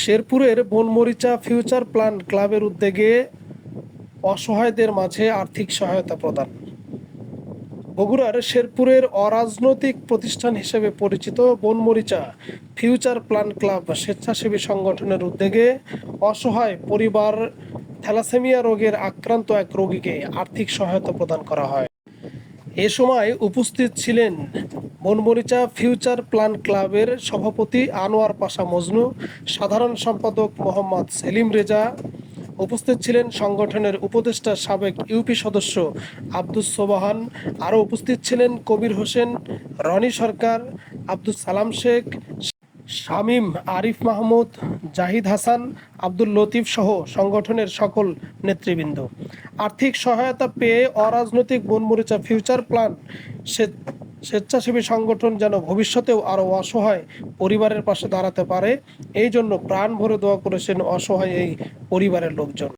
শেরপুরের বনমরিচা future plan ক্লাবের উদ্যোগে অসহায়দের মাঝে আর্থিক সহায়তা প্রদান। বগুড়ার শেরপুরের অরাজনৈতিক প্রতিষ্ঠান হিসেবে পরিচিত বনমরিচা ফিউচার প্ল্যান ক্লাব স্বেচ্ছাসেবী সংগঠনের উদ্যোগে অসহায় পরিবার থ্যালাসেমিয়া রোগের আক্রান্ত এক রোগীকে আর্থিক সহায়তা প্রদান করা হয়। এ সময় উপস্থিত ছিলেন বনমরিচা ফিউচার প্ল্যান ক্লাবের সভাপতি আনোয়ার পাশা মজনু, সাধারণ সম্পাদক মোহাম্মদ সেলিম রেজা, উপস্থিত ছিলেন সংগঠনের উপদেষ্টা সাবেক ইউপি সদস্য আব্দুস সোবাহান, আরও উপস্থিত ছিলেন কবির হোসেন, রনি সরকার আব্দুল সালাম শেখ শামীম, আরিফ মাহমুদ, জাহিদ হাসান, আব্দুল লতিফ সহ সংগঠনের সকল নেতৃবৃন্দ। আর্থিক সহায়তা পেয়ে অরাজনৈতিক বনমরিচা ফিউচার প্ল্যান, স্বে- স্বেচ্ছাসেবী সংগঠন যেন ভবিষ্যতেও আরও অসহায় পরিবারের পাশে দাঁড়াতে পারে, এই জন্য প্রাণ ভরে দোয়া করেছেন অসহায় এই পরিবারের লোকজন।